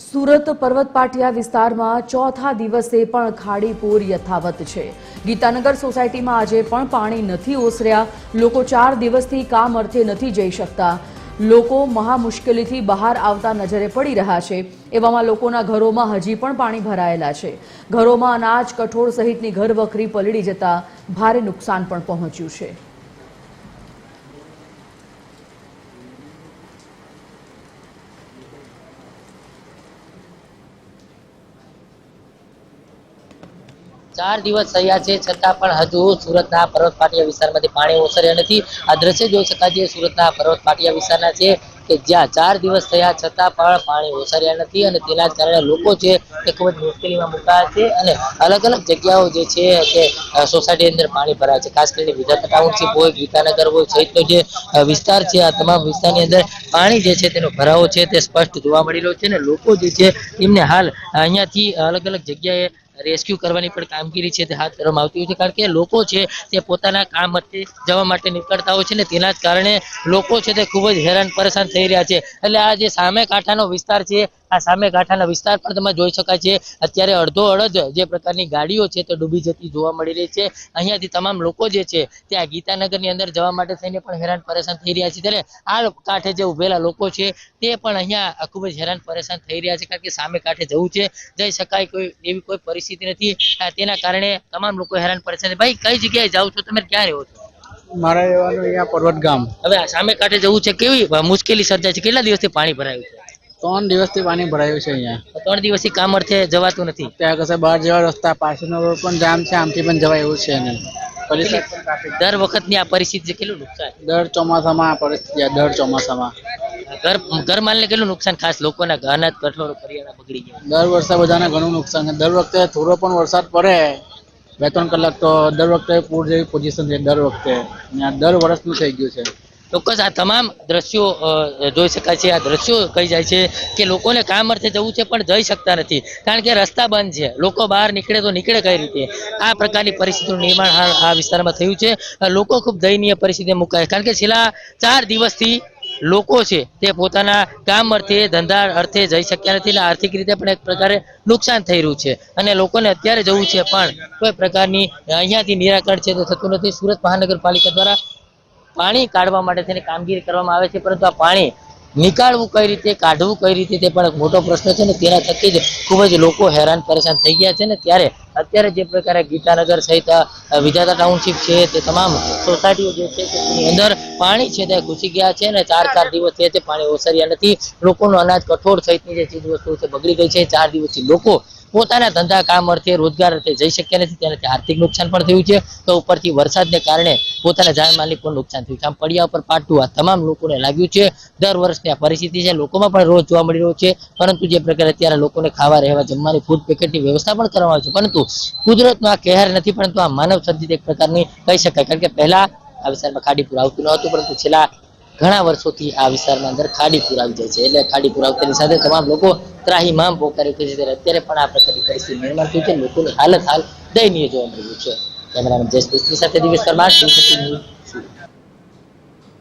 સુરત પર્વત પાટિયા વિસ્તારમાં ચોથા દિવસે પણ ખાડીપૂર યથાવત છે. ગીતાનગર સોસાયટીમાં આજે પણ પાણી નથી ઓસર્યા. લોકો ચાર દિવસથી કામ અર્થે નથી જઈ શકતા. લોકો મહા મુશ્કેલીથી બહાર આવતા નજરે પડી રહ્યા છે. એવામાં લોકોના ઘરોમાં હજી પણ પાણી ભરાયેલા છે. ઘરોમાં અનાજ, કઠોળ સહિતની ઘર વખરી પલળી જતા ભારે નુકસાન પણ પહોંચ્યું છે. ચાર દિવસ થયા છે, છતાં પણ હજુ સુરતના પર્વત પાટિયા વિસ્તારમાંથી પાણી ઓસર્યા નથી. આ દ્રશ્ય જોઈ શકાય છે, સુરતના પર્વત પાટિયા વિસ્તારના છે કે જ્યાં ચાર દિવસ થયા, છતાં પણ પાણી ઓસર્યા નથી અને તેના જ કારણે લોકો છે તે ખૂબ જ મુશ્કેલીમાં મુકાયા છે અને અલગ અલગ જગ્યાઓ જે છે કે સોસાયટી અંદર પાણી ભરાય છે. ખાસ કરીને વિધાતા ટાઉનશીપ હોય, ગીતાનગર હોય સહિતનો જે વિસ્તાર છે, આ તમામ વિસ્તારની અંદર પાણી જે છે તેનો ભરાવો છે તે સ્પષ્ટ જોવા મળી રહ્યો છે અને લોકો જે છે એમને હાલ અહીંયાથી અલગ અલગ જગ્યાએ રેસ્ક્યુ કરવાની પણ કામગીરી છે તે હાથ ધરવામાં આવતી હોય છે. કારણ કે લોકો છે તે પોતાના કામ જવા માટે નીકળતા હોય છે ને તેના જ કારણે લોકો છે તે ખૂબ જ હેરાન પરેશાન થઈ રહ્યા છે. એટલે આ જે સામે કાંઠાનો વિસ્તાર છે આ સામે કાંઠાના વિસ્તાર પણ તમે જોઈ શકાય છે. અત્યારે અડધો અડધ જે પ્રકારની ગાડીઓ છે તે ડૂબી જતી જોવા મળી રહી છે. અહીંયાથી તમામ લોકો જે છે ત્યાં ગીતાનગરની અંદર જવા માટે થઈને પણ હેરાન પરેશાન થઈ રહ્યા છે. ત્યારે આ કાંઠે જે ઉભેલા લોકો છે તે પણ અહીંયા ખૂબ જ હેરાન પરેશાન થઈ રહ્યા છે કારણ કે સામે કાંઠે જવું છે. જઈ શકાય કોઈ એવી કોઈ પરિસ્થિતિ નથી. તેના કારણે તમામ લોકો હેરાન પરેશાન છે. ભાઈ કઈ જગ્યાએ જાઓ છો? તમે ક્યાં રહો છો? મારે રહેવાનું અહીંયા પર્વત ગામ. હવે સામે કાંઠે જવું છે કેવી મુશ્કેલી સર્જાય છે? કેટલા દિવસથી પાણી ભરાયું છે? ત્રણ દિવસથી પાણી ભરાયું છે અહીંયા. ત્રણ દિવસથી કામ અર્થે જવાતું નથી. ત્યાં કશે બહાર જવા રસ્તા પાછળનો રોડ પણ જામ છે આમથી પણ જવાય એવું છે પણ દર વખતની આ પરિસ્થિતિ કેટલું નુકસાન? દર ચોમાસામાં આ પરિસ્થિતિ દર ચોમાસામાં. ઘર ઘર માલને કેટલું નુકસાન ખાસ લોકોના અનાજ કઠોળ કરિયાણા બગડી ગયા. દર વર્ષે બધાને ઘણું નુકસાન છે. દર વખતે થોડો પણ વરસાદ પડે બે ત્રણ કલાક તો દર વખતે પૂર જેવી પોઝિશન છે દર વખતે. દર વર્ષનું થઈ ગયું છે. ચોક્કસ આ તમામ દ્રશ્યો જોઈ શકાય છે. આ દ્રશ્યો કહી જાય છે કે લોકોને કામ અર્થે જવું છે પણ જઈ શકતા નથી. કારણ કે રસ્તા બંધ છે. લોકો બહાર નીકળે તો નીકળે કઈ રીતે? આ પ્રકારની પરિસ્થિતિનું નિર્માણ હાલ આ વિસ્તારમાં થયું છે. લોકો ખૂબ દયનીય પરિસ્થિતિમાં મુકાય કારણ કે છેલ્લા ચાર દિવસથી લોકો છે તે પોતાના કામ અર્થે, ધંધા અર્થે જઈ શક્યા નથી. એટલે આર્થિક રીતે પણ એક પ્રકારે નુકસાન થઈ રહ્યું છે. અને લોકોને અત્યારે જવું છે પણ કોઈ પ્રકારની અહીંયાથી નિરાકરણ છે તે થતું નથી. સુરત મહાનગરપાલિકા દ્વારા પાણી કાઢવા માટે તેની કામગીરી કરવામાં આવે છે, પરંતુ આ પાણી નીકાળવું કઈ રીતે, કાઢવું કઈ રીતે, તે પણ એક મોટો પ્રશ્ન છે ને તેના થકી જ ખૂબ જ લોકો હેરાન પરેશાન થઈ ગયા છે ને ત્યારે અત્યારે જે પ્રકારે ગીતાનગર સહિત વિજાતા ટાઉનશીપ છે તે તમામ સોસાયટીઓ જે છે તેની અંદર પાણી છે તે ઘૂસી ગયા છે અને ચાર ચાર દિવસ છે પાણી ઓસર્યા નથી. લોકોનું અનાજ કઠોળ સહિતની જે ચીજ વસ્તુઓ છે બગડી ગઈ છે. ચાર દિવસથી લોકો પોતાના ધંધા કામ અર્થે રોજગાર અર્થે જઈ શક્યા નથી. તેનાથી આર્થિક નુકસાન પણ થયું છે. તો ઉપરથી વરસાદને કારણે પોતાના જાનમાલની પણ નુકસાન થયું છે. આમ પડ્યા ઉપર પાટું આ તમામ લોકોને લાગ્યું છે. દર વર્ષની આ પરિસ્થિતિ છે. લોકોમાં પણ રોજ જોવા મળી રહ્યો છે. પરંતુ જે પ્રકારે અત્યારે લોકોને ખાવા, રહેવા, જમવાની ફૂડ પેકેટની વ્યવસ્થા પણ કરવામાં આવી છે. પરંતુ કુદરતનો આ કહેર નથી, પરંતુ આ માનવ સર્જિત એક પ્રકારની કહી શકાય. કારણ કે પહેલા આ વિસ્તારમાં ખાડીપુર આવતું ન પરંતુ છેલ્લા ઘણા વર્ષોથી આ વિસ્તારમાં અંદર ખાડીપુર આવી જાય છે. એટલે ખાડીપુર આવતાની સાથે તમામ લોકો ત્રાહીમામ પોકારી ઉઠે છે. ત્યારે અત્યારે પણ આ પ્રકારની પરિસ્થિતિ નિર્માણ થઈ છે. લોકોની હાલત હાલ દયનીય જોવા મળી રહ્યું છે. કેમેરામેન જયેશ મિસ્ત્રી સાથે દિવેશ પરમાર